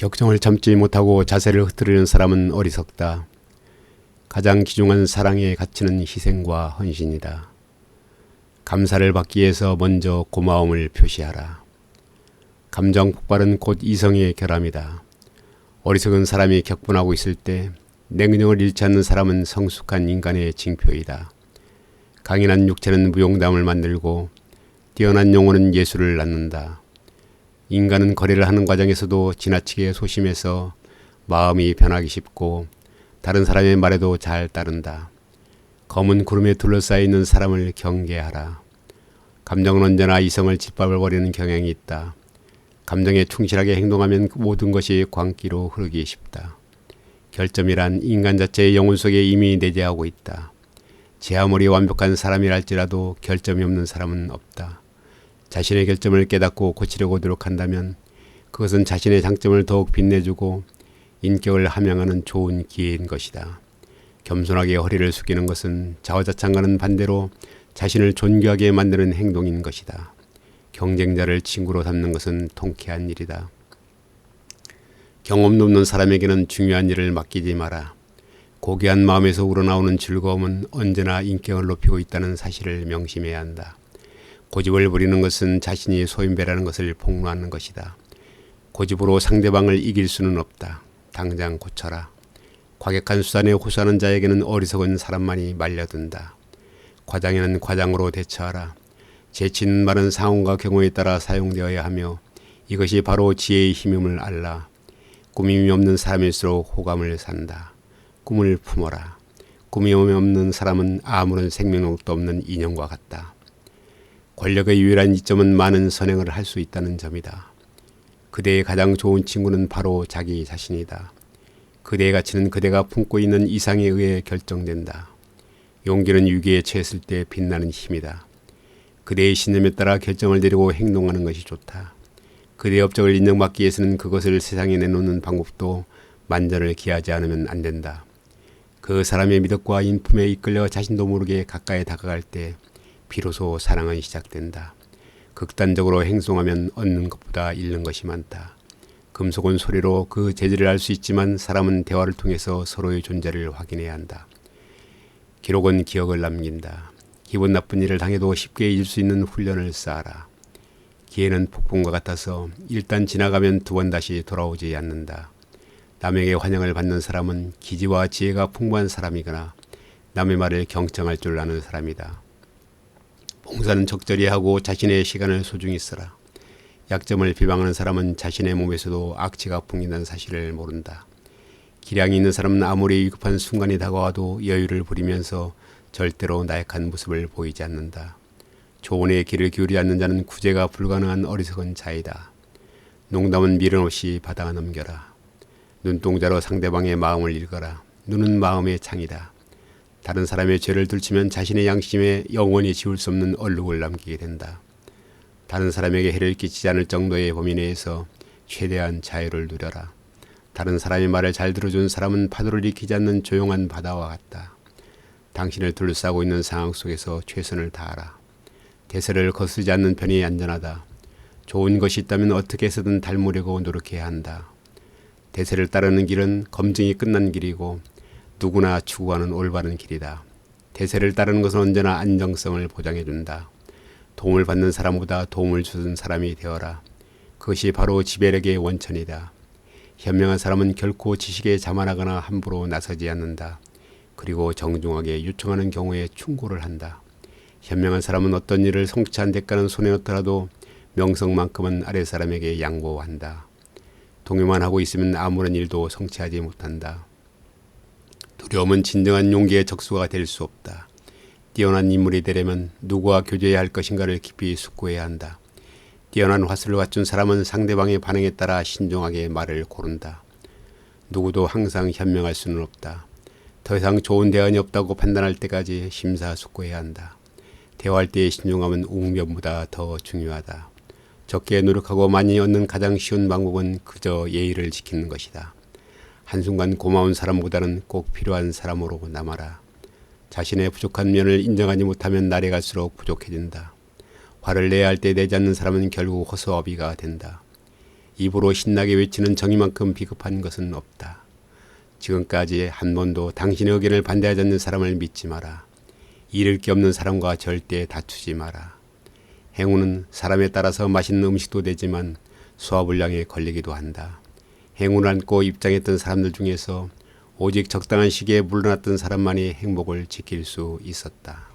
격정을 참지 못하고 자세를 흐트리는 사람은 어리석다. 가장 귀중한 사랑의 가치는 희생과 헌신이다. 감사를 받기 위해서 먼저 고마움을 표시하라. 감정 폭발은 곧 이성의 결함이다. 어리석은 사람이 격분하고 있을 때 냉정을 잃지 않는 사람은 성숙한 인간의 징표이다. 강인한 육체는 무용담을 만들고 뛰어난 영혼은 예술을 낳는다. 인간은 거래를 하는 과정에서도 지나치게 소심해서 마음이 변하기 쉽고 다른 사람의 말에도 잘 따른다. 검은 구름에 둘러싸여 있는 사람을 경계하라. 감정은 언제나 이성을 짓밟아버리는 경향이 있다. 감정에 충실하게 행동하면 모든 것이 광기로 흐르기 쉽다. 결점이란 인간 자체의 영혼 속에 이미 내재하고 있다. 제 아무리 완벽한 사람이랄지라도 결점이 없는 사람은 없다. 자신의 결점을 깨닫고 고치려고 노력한다면 그것은 자신의 장점을 더욱 빛내주고 인격을 함양하는 좋은 기회인 것이다. 겸손하게 허리를 숙이는 것은 자화자찬과는 반대로 자신을 존귀하게 만드는 행동인 것이다. 경쟁자를 친구로 삼는 것은 통쾌한 일이다. 경험도 없는 사람에게는 중요한 일을 맡기지 마라. 고귀한 마음에서 우러나오는 즐거움은 언제나 인격을 높이고 있다는 사실을 명심해야 한다. 고집을 부리는 것은 자신이 소인배라는 것을 폭로하는 것이다. 고집으로 상대방을 이길 수는 없다. 당장 고쳐라. 과격한 수단에 호소하는 자에게는 어리석은 사람만이 말려든다. 과장에는 과장으로 대처하라. 있는 말은 상황과 경우에 따라 사용되어야 하며 이것이 바로 지혜의 힘임을 알라. 꾸밈이 없는 사람일수록 호감을 산다. 꿈을 품어라. 꿈이 없는 사람은 아무런 생명력도 없는 인형과 같다. 권력의 유일한 이점은 많은 선행을 할 수 있다는 점이다. 그대의 가장 좋은 친구는 바로 자기 자신이다. 그대의 가치는 그대가 품고 있는 이상에 의해 결정된다. 용기는 위기에 처했을 때 빛나는 힘이다. 그대의 신념에 따라 결정을 내리고 행동하는 것이 좋다. 그대의 업적을 인정받기 위해서는 그것을 세상에 내놓는 방법도 만전을 기하지 않으면 안 된다. 그 사람의 미덕과 인품에 이끌려 자신도 모르게 가까이 다가갈 때 비로소 사랑은 시작된다. 극단적으로 행동하면 얻는 것보다 잃는 것이 많다. 금속은 소리로 그 재질을 알 수 있지만 사람은 대화를 통해서 서로의 존재를 확인해야 한다. 기록은 기억을 남긴다. 기분 나쁜 일을 당해도 쉽게 잊을 수 있는 훈련을 쌓아라. 기회는 폭풍과 같아서 일단 지나가면 두 번 다시 돌아오지 않는다. 남에게 환영을 받는 사람은 기지와 지혜가 풍부한 사람이거나 남의 말을 경청할 줄 아는 사람이다. 봉사는 적절히 하고 자신의 시간을 소중히 쓰라. 약점을 비방하는 사람은 자신의 몸에서도 악취가 풍긴다는 사실을 모른다. 기량이 있는 사람은 아무리 위급한 순간이 다가와도 여유를 부리면서 절대로 나약한 모습을 보이지 않는다. 조언에 귀를 기울이지 않는 자는 구제가 불가능한 어리석은 자이다. 농담은 미련 없이 받아 넘겨라. 눈동자로 상대방의 마음을 읽어라. 눈은 마음의 창이다. 다른 사람의 죄를 들추면 자신의 양심에 영원히 지울 수 없는 얼룩을 남기게 된다. 다른 사람에게 해를 끼치지 않을 정도의 범위 내에서 최대한 자유를 누려라. 다른 사람의 말을 잘 들어준 사람은 파도를 일으키지 않는 조용한 바다와 같다. 당신을 둘러싸고 있는 상황 속에서 최선을 다하라. 대세를 거스지 않는 편이 안전하다. 좋은 것이 있다면 어떻게 해서든 닮으려고 노력해야 한다. 대세를 따르는 길은 검증이 끝난 길이고 누구나 추구하는 올바른 길이다. 대세를 따르는 것은 언제나 안정성을 보장해 준다. 도움을 받는 사람보다 도움을 주는 사람이 되어라. 그것이 바로 지배력의 원천이다. 현명한 사람은 결코 지식에 자만하거나 함부로 나서지 않는다. 그리고 정중하게 요청하는 경우에 충고를 한다. 현명한 사람은 어떤 일을 성취한 대가는 손에 넣더라도 명성만큼은 아래 사람에게 양보한다. 동요만 하고 있으면 아무런 일도 성취하지 못한다. 두려움은 진정한 용기의 적수가 될 수 없다. 뛰어난 인물이 되려면 누구와 교제해야 할 것인가를 깊이 숙고해야 한다. 뛰어난 화술을 갖춘 사람은 상대방의 반응에 따라 신중하게 말을 고른다. 누구도 항상 현명할 수는 없다. 더 이상 좋은 대안이 없다고 판단할 때까지 심사숙고해야 한다. 대화할 때의 신중함은 웅변보다 더 중요하다. 적게 노력하고 많이 얻는 가장 쉬운 방법은 그저 예의를 지키는 것이다. 한순간 고마운 사람보다는 꼭 필요한 사람으로 남아라. 자신의 부족한 면을 인정하지 못하면 날이 갈수록 부족해진다. 화를 내야 할 때 내지 않는 사람은 결국 허수아비가 된다. 입으로 신나게 외치는 정의만큼 비겁한 것은 없다. 지금까지 한 번도 당신의 의견을 반대하지 않는 사람을 믿지 마라. 잃을 게 없는 사람과 절대 다투지 마라. 행운은 사람에 따라서 맛있는 음식도 되지만 소화불량에 걸리기도 한다. 행운을 안고 입장했던 사람들 중에서 오직 적당한 시기에 물러났던 사람만이 행복을 지킬 수 있었다.